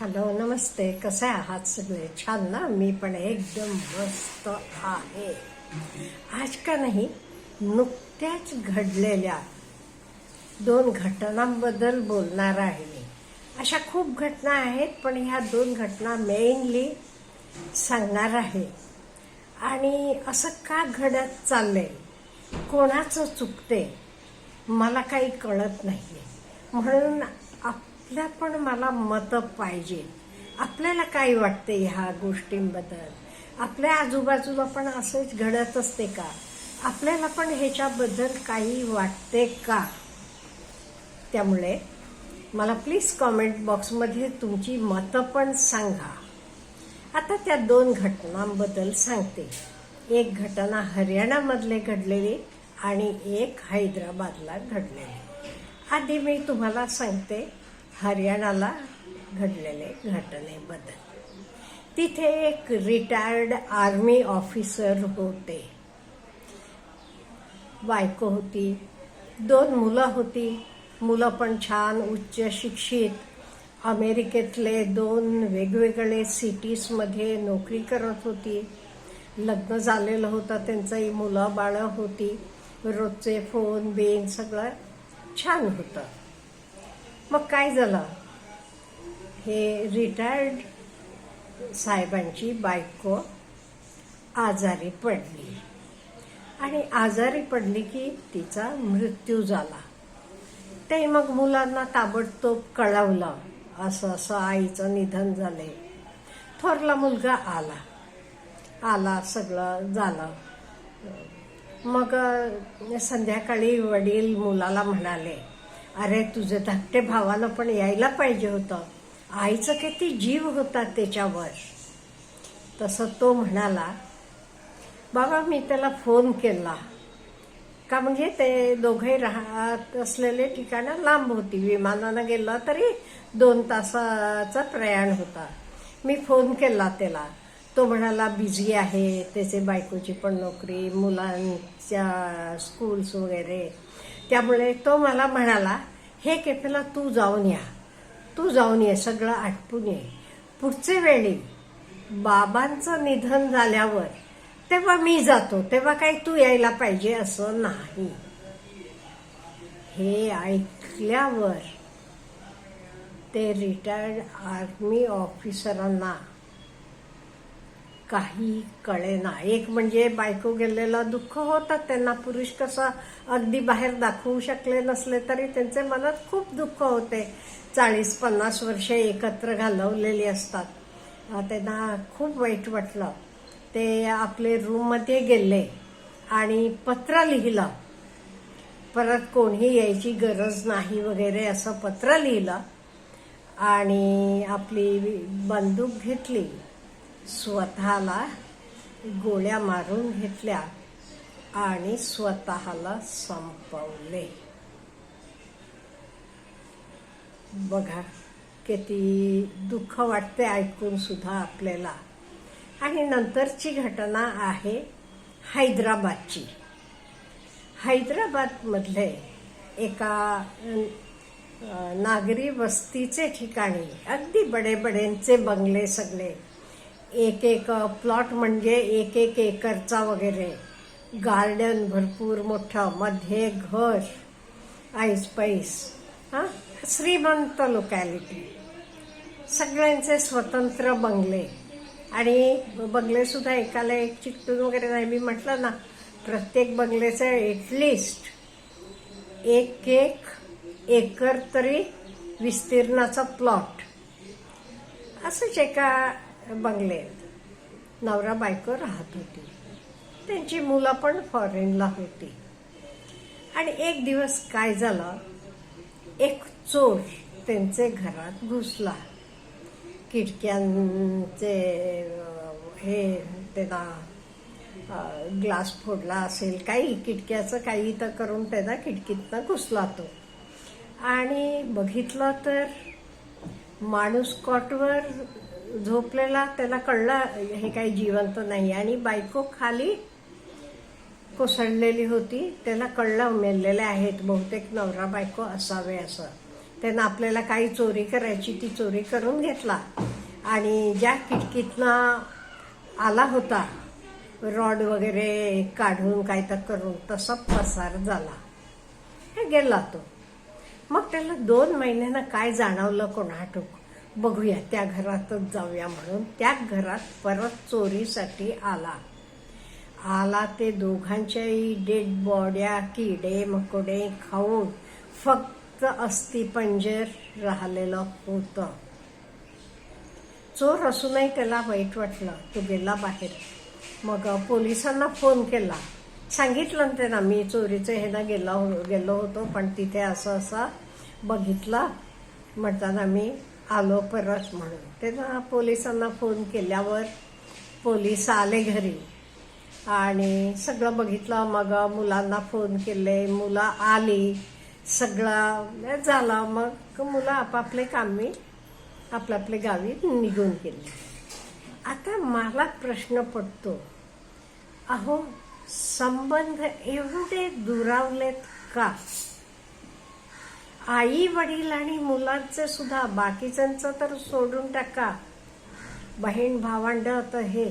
Hello नमस्ते. कसे आहात सगळे? छान ना? मी पण एकदम मस्त आहे. आज का नाही नुकत्याच घडलेल्या दोन घटनांबद्दल बोलणार आहे मी. अशा खूप घटना आहेत पण ह्या दोन घटना मेनली सांगणार आहे. आणि असं का घडत चाललंय? कोणाचं चुकते मला काही कळत नाही म्हणून आप आपल्या पण मला मतं पाहिजे. आपल्याला काय वाटते ह्या गोष्टींबद्दल? आपल्या आजूबाजूला पण असंच घडत असते का? आपल्याला पण ह्याच्याबद्दल काही वाटते का? त्यामुळे मला प्लीज कॉमेंट बॉक्समध्ये तुमची मतं पण सांगा. आता त्या दोन घटनांबद्दल सांगते. एक घटना हरियाणामधले घडलेली आणि एक हैदराबादला घडलेली. आधी मी तुम्हाला सांगते हरियाणाला घडलेले घटनेबद्दल तिथे एक रिटायर्ड आर्मी ऑफिसर होते. बायको होती दोन मुलं होती. मुलं पण छान उच्च शिक्षित. अमेरिकेतले दोन वेगवेगळे सिटीजमध्ये नोकरी करत होती. लग्न झालेलं होतं त्यांचंही मुलं बाळं होती. रोजचे फोन बेन सगळं छान होतं. मग काय झालं? हे रिटायर्ड साहेबांची बायको आजारी पडली. आणि आजारी पडली की तिचा मृत्यू झाला. ते मग मुलांना ताबडतोब कळवलं. असं असं आईचं निधन झाले थोरला मुलगा आला. आला सगळं झालं. मग संध्याकाळी वडील मुलाला म्हणाले अरे तुझं धाकटे भावाला पण यायला पाहिजे होतं. आईचं किती जीव होता त्याच्यावर. तसं तो म्हणाला बाबा मी त्याला फोन केला. का म्हणजे ते दोघे राहत असलेले ठिकाणं लांब होती. विमानानं गेलं तरी दोन तासाचा प्रयाण होता. मी फोन केला त्याला. तो म्हणाला बिझी आहे. त्याचे बायकोची पण नोकरी मुलांच्या स्कूल्स वगैरे. त्यामुळे तो मला म्हणाला हे केफेला तू जाऊन या. तू जाऊन ये सगळं आटपून ये. पुढचे वेळी बाबांचं निधन झाल्यावर तेव्हा मी जातो. तेव्हा काही तू यायला पाहिजे असं नाही. हे ऐकल्यावर ते रिटायर्ड आर्मी ऑफिसरांना काही कळेना एक म्हणजे बायको गेलेला दुःख होतात त्यांना पुरुष कसा अगदी बाहेर दाखवू शकले नसले तरी त्यांचे मनात खूप दुःख होते. चाळीस पन्नास वर्षे एकत्र घालवलेली असतात. त्यांना खूप वाईट वाटलं. ते आपले रूममध्ये गेले आणि पत्र लिहिलं. परत कोणी यायची गरज नाही वगैरे असं पत्र लिहिलं आणि आपली बंदूक घेतली. स्वतःला गोळ्या मारून घेतल्या आणि स्वतःला संपवले. बघा किती दुःख वाटते ऐकून सुद्धा आपल्याला. आणि नंतरची घटना आहे हैदराबादची. हैदराबादमधले एका नागरी वस्तीचे ठिकाणी अगदी बडे बडेंचे बंगले सगळे एक एक प्लॉट म्हणजे एक एक एकरचा वगैरे. गार्डन भरपूर मोठं मध्ये घर आईस पैस हां? श्रीमंत लोकॅलिटी. सगळ्यांचे स्वतंत्र बंगले. आणि बंगलेसुद्धा एकाला एक चिकटून वगैरे नाही. मी म्हटलं ना प्रत्येक बंगलेचं एटलिस्ट एक एक एकर तरी विस्तीर्णाचा प्लॉट असंच एका बंगल्यात नवरा बायको राहत होती. त्यांची मुलं पण फॉरेनला होती. आणि एक दिवस काय झालं? एक चोर त्यांचे घरात घुसला. खिडक्यांचे हे त्यांना ग्लास फोडला असेल काही खिडक्याचं काही तर करून त्यांना खिडकीतनं घुसला तो. आणि बघितलं तर माणूस कॉटवर झोपलेला त्याला कळला हे काही जिवंत नाही. आणि बायको खाली कोसळलेली होती. त्याला कळलं मेलेले आहेत. बहुतेक नवरा बायको असावे असं. त्यानं आपल्याला काही चोरी करायची ती चोरी करून घेतला. आणि ज्या खिडकीतनं आला होता रॉड वगैरे काढून काय तर करून तसा पसार झाला. हे गेला तो. मग त्याला दोन महिन्यानं काय जाणवलं कोणाटूक? बघूया त्या घरातच जाऊया म्हणून. त्या घरात परत चोरीसाठी आला. आला ते दोघांच्याही डेड बॉड्या किडे मकोडे खाऊन फक्त अस्थिपंजर राहिलेलं होतं. चोर असूनही त्याला वाईट वाटलं. तो गेला बाहेर. मग पोलिसांना फोन केला. सांगितलं ना त्यांना मी चोरीचं ह्यानं गेला हो गेलो होतो पण तिथे असं असं बघितलं. म्हणताना मी आलो परत म्हणून. त्यांना पोलिसांना फोन केल्यावर पोलीस आले घरी. आणि सगळं बघितलं मग मुलांना फोन केले. मुलं आली सगळं झाला. मग मुलं आपापले कामी आपल्या गावी निघून गेले. आता मला प्रश्न पडतो अहो संबंध एवढे दुरावलेत का? आई वडील आणि मुलांचे सुद्धा बाकीच्यांचं तर सोडून टाका. बहीण भावंड तर हे.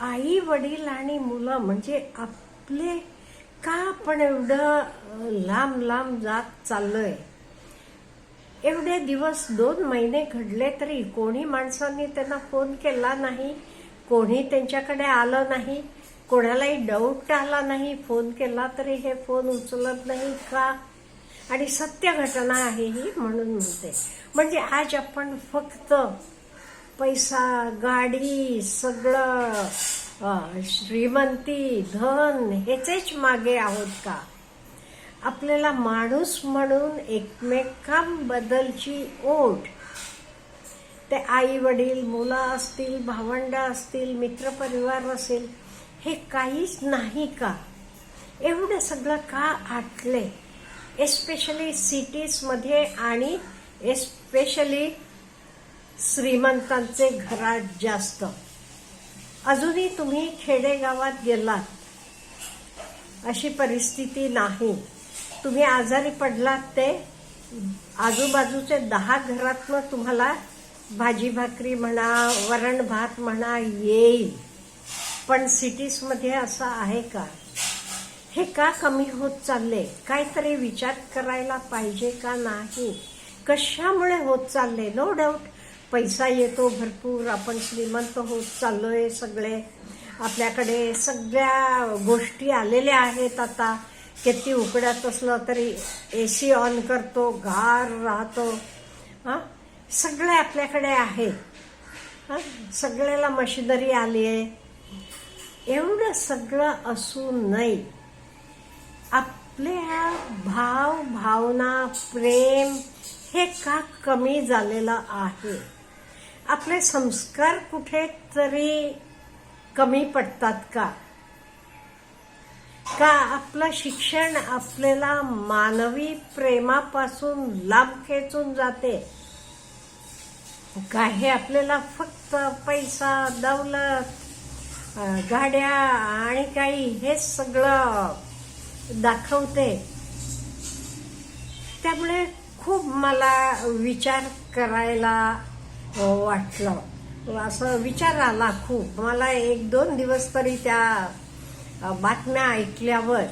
आई वडील आणि मुलं म्हणजे आपले का आपण एवढं लांब लांब जात चाललोय? एवढे दिवस दोन महिने घडले तरी कोणी माणसांनी त्यांना फोन केला नाही कोणी त्यांच्याकडे आलं नाही कोणालाही डाऊट आला नाही फोन केला तरी हे फोन उचलत नाही का? आणि सत्य घटना आहे ही म्हणून म्हणते. म्हणजे आज आपण फक्त पैसा गाडी सगळं श्रीमंती धन ह्याचेच मागे आहोत का? आपल्याला माणूस म्हणून एकमेकांबद्दलची ओढ. ते आई वडील मुलं असतील भावंड असतील मित्रपरिवार असेल हे काहीच नाही का? एवढं सगळं का आटले एस्पेशली सिटीजमध्ये आणि एस्पेशली श्रीमंतांचे घरात जास्त. अजूनही तुम्ही खेडेगावात गेलात. अशी परिस्थिती नाही. तुम्ही आजारी पडलात ते आजूबाजूचे दहा घरातनं तुम्हाला भाजी भाकरी म्हणा वरण भात म्हणा येईल. पण सिटीजमध्ये असं आहे का? हे का कमी होत चालले? काहीतरी विचार करायला पाहिजे का नाही? कशामुळे होत चालले? नो डाऊट पैसा येतो भरपूर. आपण श्रीमंत होत चाललोय सगळे. आपल्याकडे सगळ्या गोष्टी आलेल्या आहेत आता. किती उकड्यात असलं तरी ए सी ऑन करतो गार राहतो. हां? सगळे आपल्याकडे आहे. हां? सगळ्याला मशिनरी आली आहे एवढं सगळं असू नये आपल्या भाव भावना प्रेम हे का कमी झालेलं आहे? आपले संस्कार कुठेतरी कमी पडतात का? का आपलं शिक्षण आपल्याला मानवी प्रेमापासून लांब खेचून जाते? का हे आपल्याला फक्त पैसा दौलत गाड्या आणि काही हे सगळं दाखवते. त्यामुळे खूप मला विचार करायला वाटलं. असं विचार आला खूप. मला एक दोन दिवस तरी त्या बातम्या ऐकल्यावर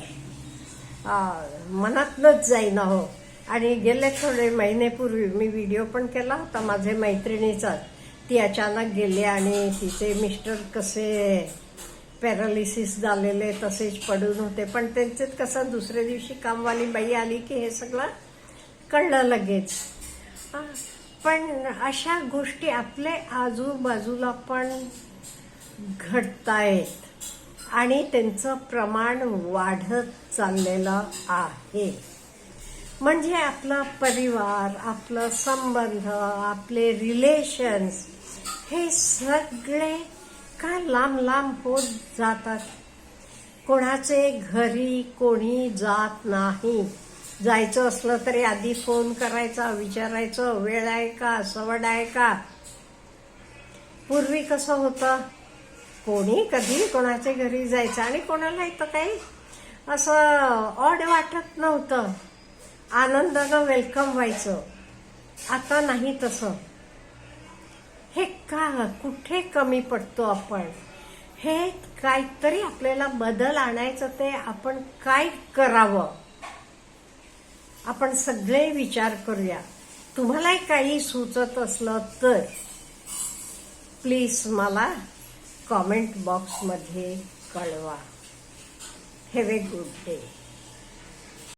मनातलंच मनातनच जाईना हो. आणि गेले थोडे महिनेपूर्वी मी व्हिडिओ पण केला होता माझे मैत्रिणीचा. ती अचानक गेली आणि तिचे मिस्टर कसे पॅरालिसिस झालेले तसेच पडून होते. पण त्यांचे कसं दुसऱ्या दिवशी कामवाली बाई आली की हे सगळं कळलं लगेच. पण अशा गोष्टी आपल्या आजूबाजूला पण घडतायत आणि त्यांचं प्रमाण वाढत चाललेलं आहे. म्हणजे आपला परिवार आपलं संबंध आपले रिलेशन्स हे सगळे काय लांब लांब होत जातात? कोणाचे घरी कोणी जात नाही. जायचं असलं तरी आधी फोन करायचा विचारायचं वेळ आहे का सवड आहे का? पूर्वी कसं होतं? कोणी कधी कोणाच्या घरी जायचं आणि कोणाला इथं काही असं ऑड वाटत नव्हतं. आनंदानं वेलकम व्हायचं. आता नाही तसं. हे का कुठे कमी पडतो आपण? हे काहीतरी आपल्याला बदल आणायचं ते आपण काय करावं? आपण सगळे विचार करूया. तुम्हालाही काही सुचत असलं तर प्लीज मला कॉमेंट बॉक्समध्ये कळवा. Have a good day